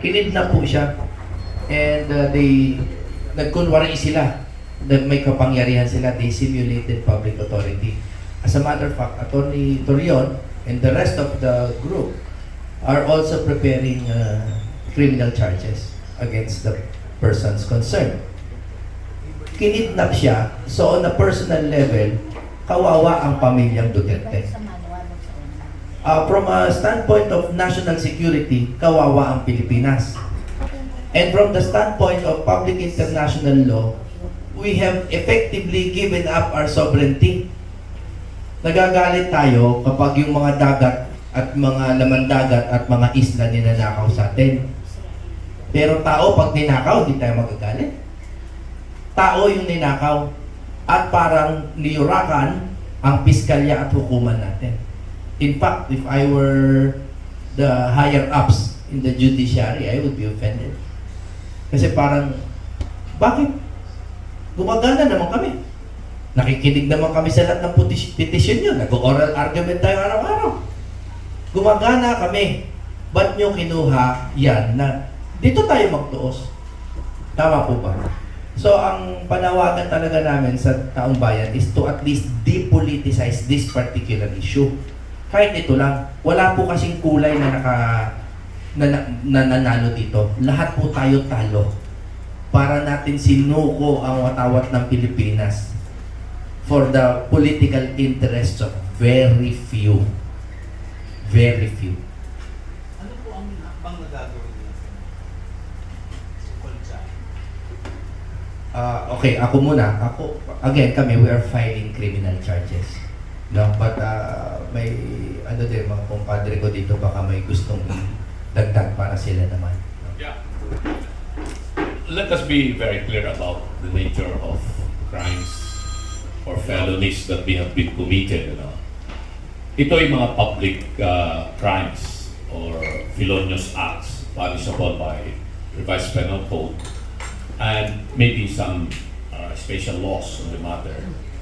kinidnap po siya. And uh, they, nagkunwari sila na may kapangyarihan sila. They simulated public authority. As a matter of fact, Attorney Torion and the rest of the group are also preparing uh, criminal charges against the persons concerned. Kinidnap siya, so on a personal level, kawawa ang pamilyang Duterte. Uh, from a standpoint of national security, kawawa ang Pilipinas. And from the standpoint of public international law, we have effectively given up our sovereignty. Nagagalit tayo kapag yung mga dagat at mga laman dagat at mga isla ninanakaw sa atin. Pero tao, pag ninakaw, hindi tayo magagalit. Tao yung ninakaw. At parang niyurakan ang piskalya at hukuman natin. In fact, if I were the higher ups in the judiciary, I would be offended. Kasi parang, bakit? Gumagana naman kami. Nakikinig naman kami sa lahat ng petition nyo. Nag-oral argument tayo araw-araw. Gumagana kami. Ba't nyo kinuha yan na dito tayo magtuos? Tama po ba? So, ang panawagan talaga namin sa taong bayan is to at least depoliticize this particular issue. Kahit ito lang, wala po kasing kulay na naka na, na, na nanalo dito. Lahat po tayo talo para natin sinuko ang watawat ng Pilipinas for the political interests of very few. Very few. Ano po ang hakbang na gagawin? Tungkol dyan. Ah, okay, ako muna. Ako, again, kami, we are filing criminal charges. But ah, may, ano din, mga kumpadre ko dito, baka may gustong dagdag para sila naman. Yeah. Let us be very clear about the nature of crimes or felonies that we have been committed. You know. Ito ay mga public uh, crimes or felonious acts punishable by revised penal code and maybe some uh, special laws on the matter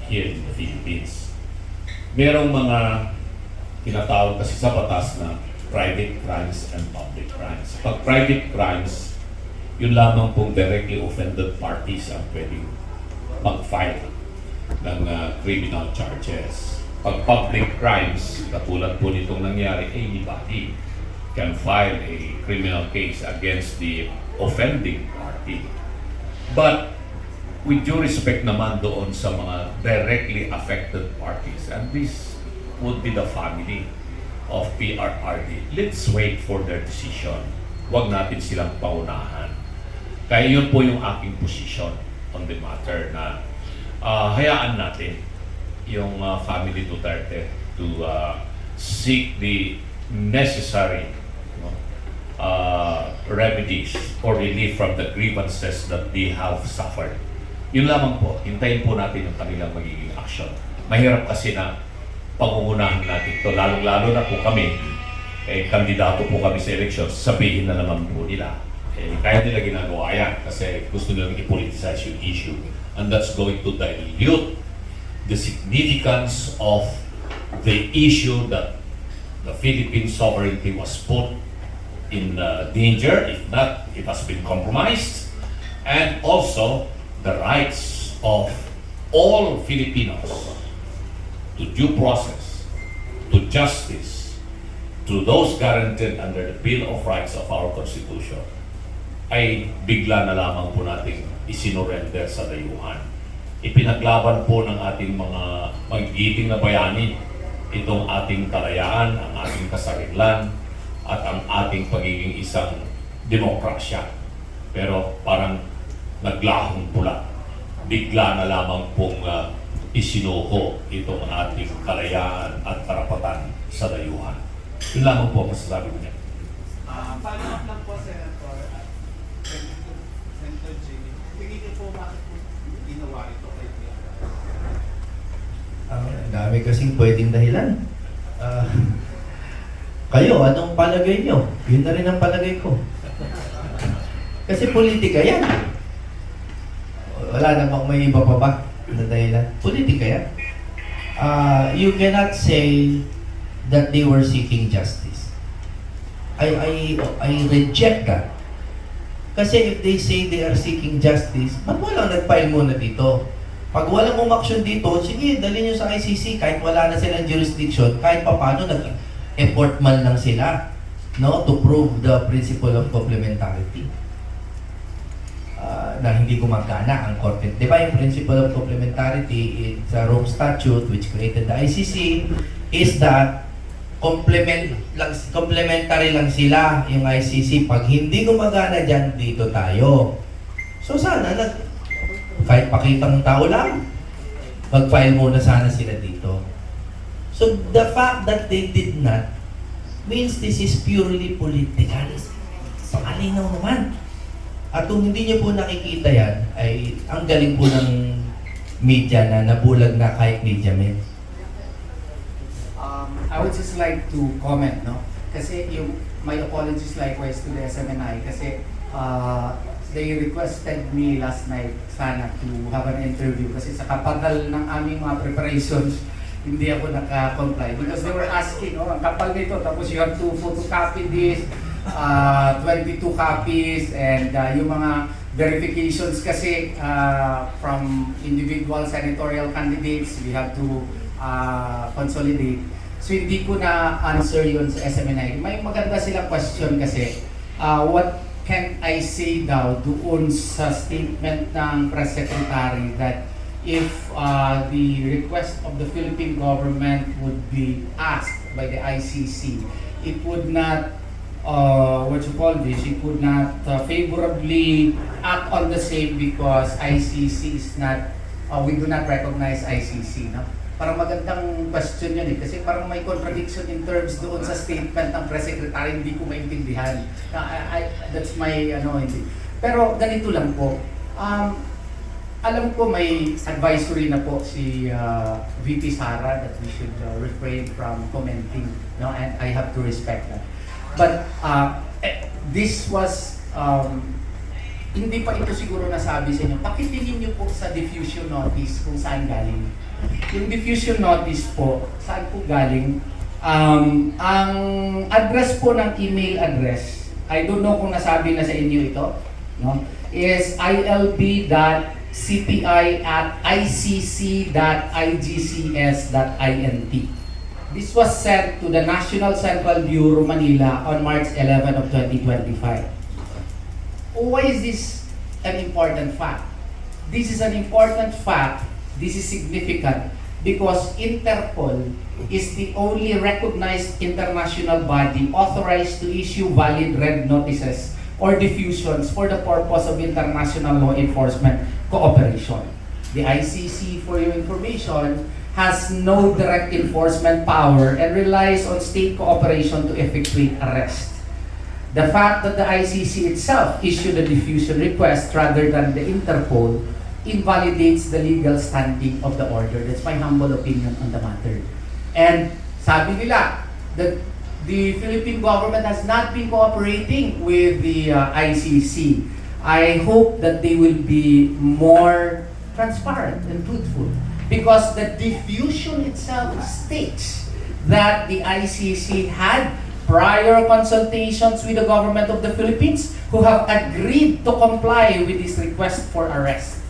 here in the Philippines. Merong mga tinatawag kasi sa batas na private crimes and public crimes. Pag private crimes, yun lamang pong directly offended parties ang pwedeng mag-file ng uh, criminal charges. Pag public crimes, katulad po nitong nangyari, anybody can file a criminal case against the offending party. But with due respect naman doon sa mga directly affected parties, and this would be the family of PRRD. Let's wait for their decision. Huwag natin silang paunahan. Kaya yun po yung aking position on the matter na ah, hayaan natin yung ah, family Duterte to ah, seek the necessary uh, remedies or relief from the grievances that they have suffered. Yun lamang po, hintayin po natin yung kanilang magiging action. Mahirap kasi na pangungunahan natin ito, lalong-lalo na po kami, eh, kandidato po kami sa elections, sabihin na naman po nila. Eh, kaya nila ginagawa yan kasi gusto nilang i-politicize yung issue. And that's going to dilute the significance of the issue that the Philippine sovereignty was put in uh, danger, if not, it has been compromised, and also the rights of all Filipinos to due process, to justice, to those guaranteed under the Bill of Rights of our Constitution, ay bigla na lamang po nating isinorender sa dayuhan. Ipinaglaban po ng ating mga magigiting na bayani itong ating kalayaan, ang ating kasarilan, at ang ating pagiging isang demokrasya. Pero parang naglahong pula. Bigla na lamang pong uh, isinuko itong ating kalayaan at karapatan sa dayuhan. Yun lamang po ang masasabi ko niya. Ah, follow up lang po, Senator. at Senator Jimmy. Tingin niyo po bakit po ginawa ito kay PRRD? Ah, Ang dami kasing pwedeng dahilan. Ah, kayo, anong palagay nyo? Yun na rin ang palagay ko. Kasi politika yan. Wala namang may iba pa ba na dahilan. Politika yan. Ah, you cannot say that they were seeking justice. I, I, I reject that. Kasi if they say they are seeking justice, ba't walang nag-file muna dito? Pag walang umaksyon dito, sige, dali nyo sa ICC kahit wala na silang jurisdiction, kahit papano nag-effort man lang sila no, to prove the principle of complementarity. Na hindi gumagana ang korte. Di ba yung principle of complementarity in sa Rome Statute which created the ICC is that complement lang, complementary lang sila yung ICC. Pag hindi gumagana dyan, dito tayo. So sana, nag, kahit pakitang tao lang, mag-file muna sana sila dito. So the fact that they did not means this is purely political. Pakalinaw naman. At kung hindi niyo po nakikita yan, ay ang galing po ng media na nabulag na kahit media men. Um, I would just like to comment, no? Kasi yung, my apologies likewise to the SMNI kasi uh, they requested me last night sana to have an interview kasi sa kapagal ng aming mga preparations hindi ako naka-comply because they were asking, oh, ang kapal nito tapos you have to photocopy this uh, 22 copies and uh, yung mga verifications kasi uh, from individual senatorial candidates we have to uh, consolidate. So hindi ko na answer yun sa SMNI. May maganda silang question kasi uh, what can I say daw doon sa statement ng press secretary that if uh, the request of the Philippine government would be asked by the ICC, it would not uh, what you call this, it would not uh, favorably act on the same because ICC is not, uh, we do not recognize ICC. No? Parang magandang question yun eh, kasi parang may contradiction in terms doon sa statement ng press secretary, hindi ko maintindihan. I, I- that's my, ano, hindi. Pero ganito lang po, um, alam ko may advisory na po si uh, VP Sara that we should uh, refrain from commenting, no? and I have to respect that. But uh, eh, this was, um, hindi pa ito siguro nasabi sa inyo. Pakitingin niyo po sa diffusion notice kung saan galing. Yung diffusion notice po, saan po galing? Um, ang address po ng email address, I don't know kung nasabi na sa inyo ito, no? is ilb.cpi at icc.igcs.int. This was sent to the National Central Bureau, Manila on March 11 of 2025. Why is this an important fact? This is an important fact, this is significant because Interpol is the only recognized international body authorized to issue valid red notices or diffusions for the purpose of international law enforcement cooperation. The ICC, for your information, has no direct enforcement power and relies on state cooperation to effectuate arrest. The fact that the ICC itself issued a diffusion request rather than the Interpol invalidates the legal standing of the order. That's my humble opinion on the matter. And sabi nila that the Philippine government has not been cooperating with the uh, ICC. I hope that they will be more transparent and truthful because the diffusion itself states that the ICC had prior consultations with the government of the Philippines who have agreed to comply with this request for arrest.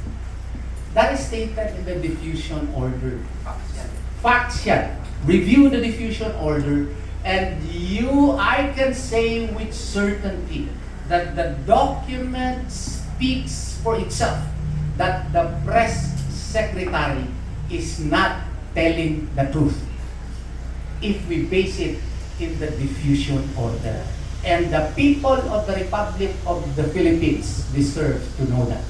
That is stated in the diffusion order. Facts yan. Review the diffusion order and you, I can say with certainty that the document speaks for itself that the press secretary is not telling the truth if we base it in the diffusion order. And the people of the Republic of the Philippines deserve to know that.